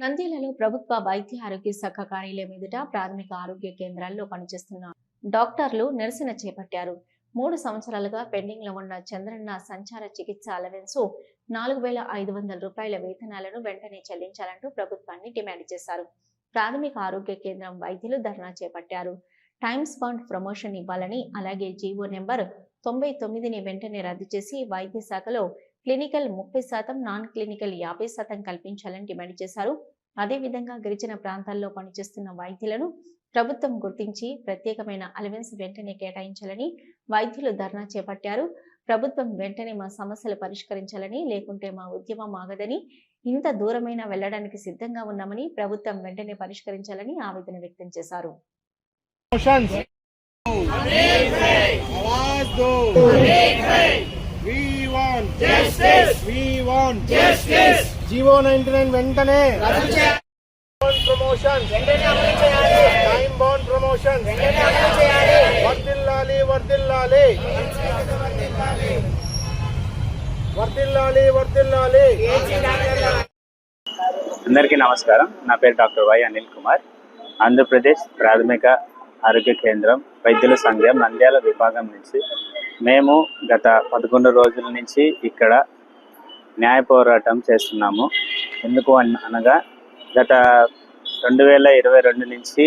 నంద్యాలలో ప్రభుత్వ వైద్య ఆరోగ్య శాఖ కార్యాలయం ఎదుట ప్రాథమిక ఆరోగ్య కేంద్రాల్లో పనిచేస్తున్న డాక్టర్లు నిరసన చేపట్టారు. మూడు సంవత్సరాలుగా పెండింగ్లో ఉన్న చంద్రన్న సంచార చికిత్స అలవెన్స్ నాలుగు వేల ఐదు వందల రూపాయల వేతనాలను వెంటనే చెల్లించాలంటూ ప్రభుత్వాన్ని డిమాండ్ చేశారు. ప్రాథమిక ఆరోగ్య కేంద్రం వైద్యులు ధర్నా చేపట్టారు. టైమ్స్ బాండ్ ప్రమోషన్ ఇవ్వాలని అలాగే జీవో నెంబర్ తొంభై తొమ్మిదిని వెంటనే రద్దు చేసి వైద్య శాఖలో క్లినికల్ ముప్పై శాతం నాన్ క్లినికల్ యాభై శాతం కల్పించాలని డిమాండ్ చేశారు అదేవిధంగా గిరిజన ప్రాంతాల్లో పనిచేస్తున్న వైద్యులను ప్రభుత్వం గుర్తించి ప్రత్యేకమైన అలవెన్స్ వెంటనే కేటాయించాలని వైద్యులు ధర్నా చేపట్టారు ప్రభుత్వం వెంటనే మా సమస్యలు పరిష్కరించాలని లేకుంటే మా ఉద్యమం ఆగదని ఇంత దూరమైనా వెళ్లడానికి సిద్ధంగా ఉన్నామని ప్రభుత్వం వెంటనే పరిష్కరించాలని ఆవేదన వ్యక్తం చేశారు Motions. आवाज दो We want justice. We want justice. GO ninety nine వెంటనే. ప్రమోషన్ టైం బాండ్ ప్రమోషన్ వర్దిల్లాలి వర్దిల్లాలి వర్దిల్లాలి వర్దిల్లాలి అందరికీ నమస్కారం. నా పేరు డాక్టర్ వై అనిల్ కుమార్. ఆంధ్రప్రదేశ్ ప్రాథమిక ఆరోగ్య కేంద్రం వైద్యుల సంఘం నంద్యాల విభాగం నుంచి మేము గత పదకొండు రోజుల నుంచి ఇక్కడ న్యాయ పోరాటం చేస్తున్నాము. ఎందుకు అనగా గత రెండు వేల ఇరవై రెండు నుంచి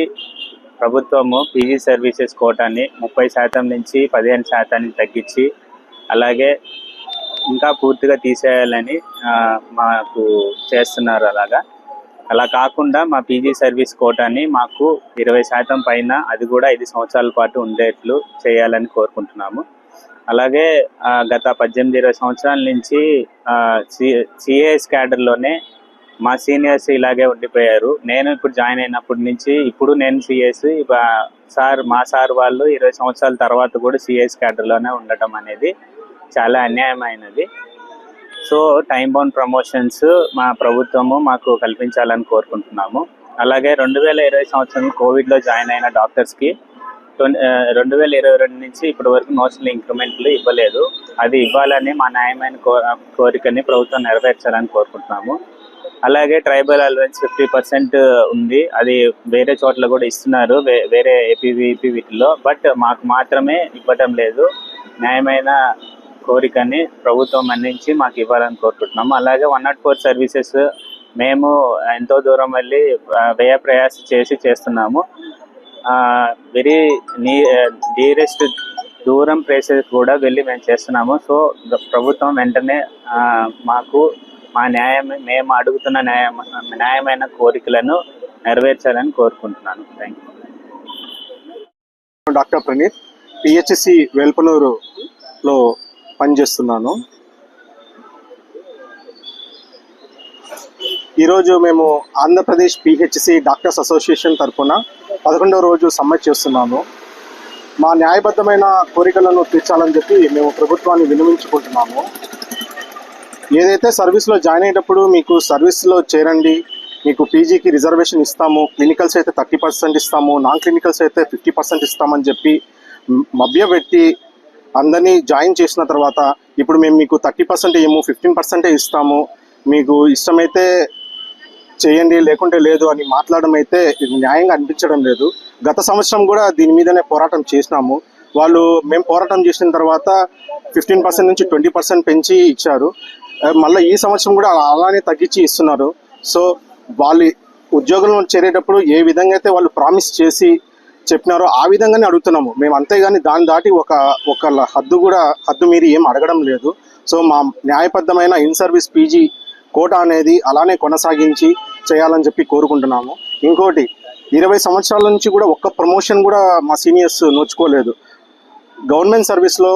ప్రభుత్వము పీజీ సర్వీసెస్ కోటాన్ని ముప్పై శాతం నుంచి పదిహేను శాతానికి తగ్గించి అలాగే ఇంకా పూర్తిగా తీసేయాలని మాకు చేస్తున్నారు అలాగా. అలా కాకుండా మా పీజీ సర్వీస్ కోటాని మాకు ఇరవై శాతం పైన అది కూడా ఐదు సంవత్సరాల పాటు ఉండేట్లు చేయాలని కోరుకుంటున్నాము. అలాగే గత పద్దెనిమిది ఇరవై సంవత్సరాల నుంచి సిఏఎస్ క్యాడర్లోనే మా సీనియర్స్ ఇలాగే ఉండిపోయారు. నేను ఇప్పుడు జాయిన్ అయినప్పటి నుంచి ఇప్పుడు నేను సిఎస్ సార్ మా సార్ వాళ్ళు ఇరవై సంవత్సరాల తర్వాత కూడా సిఎస్ క్యాడర్లోనే ఉండటం అనేది చాలా అన్యాయమైనది. సో టైం బౌండ్ ప్రమోషన్స్ మా ప్రభుత్వము మాకు కల్పించాలని కోరుకుంటున్నాము. అలాగే రెండు వేల ఇరవై సంవత్సరం కోవిడ్లో జాయిన్ అయిన డాక్టర్స్కి రెండు వేల ఇరవై రెండు నుంచి ఇప్పటి వరకు నోషనల్ ఇంక్రిమెంట్లు ఇవ్వలేదు. అది ఇవ్వాలని మా న్యాయమైన కో కోరికని ప్రభుత్వం నెరవేర్చాలని కోరుకుంటున్నాము. అలాగే ట్రైబల్ అలవెన్స్ ఫిఫ్టీ పర్సెంట్ ఉంది. అది వేరే చోట్ల కూడా ఇస్తున్నారు వే- వేరే ఏపీవీపీ వీటిలో బట్ మాకు మాత్రమే ఇవ్వటం లేదు. న్యాయమైన కోరికని ప్రభుత్వం అందించి మాకు ఇవ్వాలని కోరుకుంటున్నాము. అలాగే వన్ నాట్ ఫోర్ సర్వీసెస్ మేము ఎంతో దూరం వెళ్ళి వ్యయ ప్రయాస చేసి చేస్తున్నాము. వెరీ నీ డీరెస్ట్ దూరం ప్లేసెస్ కూడా వెళ్ళి మేము చేస్తున్నాము. సో ప్రభుత్వం వెంటనే మాకు మా న్యాయం మేము అడుగుతున్న న్యాయం న్యాయమైన కోరికలను నెరవేర్చాలని కోరుకుంటున్నాను. Thank you doctor Praneeth PHC వేల్పనూరులో పనిచేస్తున్నాను. ఈరోజు మేము ఆంధ్రప్రదేశ్ పిహెచ్సి డాక్టర్స్ అసోసియేషన్ తరఫున పదకొండవ రోజు సమ్మె చేస్తున్నాము. మా న్యాయబద్ధమైన కోరికలను తీర్చాలని చెప్పి మేము ప్రభుత్వాన్ని వినిమించుకుంటున్నాము ఏదైతే సర్వీస్లో జాయిన్ అయ్యేటప్పుడు మీకు సర్వీస్లో చేరండి మీకు పీజీకి రిజర్వేషన్ ఇస్తాము క్లినికల్స్ అయితే థర్టీ పర్సెంట్ ఇస్తాము నాన్ క్లినికల్స్ అయితే ఫిఫ్టీ పర్సెంట్ ఇస్తామని చెప్పి మ్, మభ్యపెట్టి అందరినీ జాయిన్ చేసిన తర్వాత ఇప్పుడు మేము మీకు థర్టీ పర్సెంట్ ఇవ్వము ఫిఫ్టీన్ పర్సెంటే ఇస్తాము. మీకు ఇష్టమైతే చేయండి లేకుంటే లేదు అని మాట్లాడడం అయితే ఇది న్యాయంగా అనిపించడం లేదు. గత సంవత్సరం కూడా దీని మీదనే పోరాటం చేసినాము. వాళ్ళు మేము పోరాటం చేసిన తర్వాత ఫిఫ్టీన్ పర్సెంట్ నుంచి ట్వంటీ పర్సెంట్ పెంచి ఇచ్చారు. మళ్ళీ ఈ సంవత్సరం కూడా అలానే తగ్గించి ఇస్తున్నారు. సో వాళ్ళు ఉద్యోగంలో చేరేటప్పుడు ఏ విధంగా అయితే వాళ్ళు ప్రామిస్ చేసి చెప్పినారో ఆ విధంగానే అడుగుతున్నాము. మేము అంతేగాని దాన్ని దాటి ఒక ఒక హద్దు కూడా హద్దు మీరి ఏం అడగడం లేదు. సో మా న్యాయబద్ధమైన ఇన్ సర్వీస్ పీజీ కోట అనేది అలానే కొనసాగించి చేయాలని చెప్పి కోరుకుంటున్నాము. ఇంకోటి ఇరవై సంవత్సరాల నుంచి కూడా ఒక్క ప్రమోషన్ కూడా మా సీనియర్స్ నోచుకోలేదు. గవర్నమెంట్ సర్వీస్లో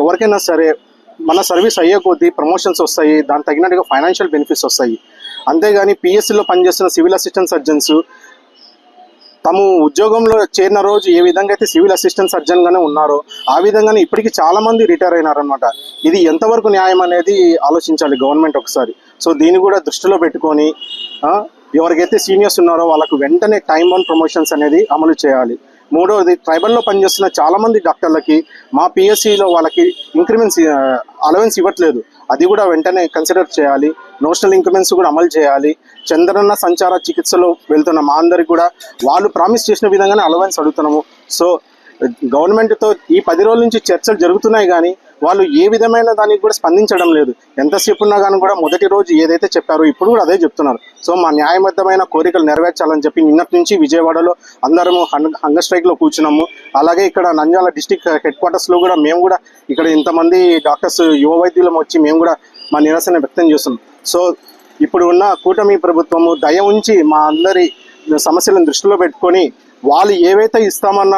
ఎవరికైనా సరే మన సర్వీస్ అయ్యే కొద్దీ ప్రమోషన్స్ వస్తాయి దానికి తగినట్టుగా ఫైనాన్షియల్ బెనిఫిట్స్ వస్తాయి. అంతేగాని పిఎస్సిలో పనిచేస్తున్న సివిల్ అసిస్టెంట్ సర్జన్స్ తము ఉద్యోగంలో చేరిన రోజు ఏ విధంగా అయితే సివిల్ అసిస్టెంట్ సర్జన్గానే ఉన్నారో ఆ విధంగానే ఇప్పటికీ చాలామంది రిటైర్ అయినారనమాట ఇది ఎంతవరకు న్యాయం అనేది ఆలోచించాలి గవర్నమెంట్ ఒకసారి. సో దీన్ని కూడా దృష్టిలో పెట్టుకొని ఎవరికైతే సీనియర్స్ ఉన్నారో వాళ్ళకు వెంటనే టైం వన్ ప్రమోషన్స్ అనేది అమలు చేయాలి. మూడవది ట్రైబల్లో పనిచేస్తున్న చాలామంది డాక్టర్లకి మా పిఎస్సిలో వాళ్ళకి ఇంక్రిమెంట్స్ అలవెన్స్ ఇవ్వట్లేదు. అది కూడా వెంటనే కన్సిడర్ చేయాలి. నోషనల్ ఇంక్రిమెంట్స్ కూడా అమలు చేయాలి. చంద్రన్న సంచార చికిత్సలో వెళ్తున్న మా అందరికి కూడా వాళ్ళు ప్రామిస్ చేసిన విధంగానే అలవెన్స్ అడుగుతున్నాము. సో గవర్నమెంట్తో ఈ పది రోజుల నుంచి చర్చలు జరుగుతున్నాయి కానీ వాళ్ళు ఏ విధమైన దానికి కూడా స్పందించడం లేదు. ఎంతసేపు ఉన్నా కానీ కూడా మొదటి రోజు ఏదైతే చెప్పారో ఇప్పుడు కూడా అదే చెప్తున్నారు. సో మా న్యాయబద్ధమైన కోరికలు నెరవేర్చాలని చెప్పి నిన్నటి నుంచి విజయవాడలో అందరము హంగర్ స్ట్రైక్లో కూర్చున్నాము. అలాగే ఇక్కడ నంద్యాల డిస్టిక్ హెడ్ క్వార్టర్స్లో కూడా మేము కూడా ఇక్కడ ఇంతమంది డాక్టర్స్ యువ వైద్యులం వచ్చి మేము కూడా మా నిరసన వ్యక్తం చేస్తున్నాం. సో ఇప్పుడు ఉన్న కూటమి ప్రభుత్వము దయ ఉంచి మా అందరి సమస్యలను దృష్టిలో పెట్టుకొని వాళ్ళు ఏవైతే ఇస్తామన్న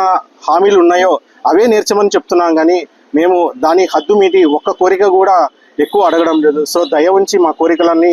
హామీలు ఉన్నాయో అవే నేర్చమని చెప్తున్నాం కానీ మేము దాని హద్దు మీటి ఒక్క కోరిక కూడా ఎక్కువ అడగడం లేదు. సో దయ ఉంచి మా కోరికలన్నీ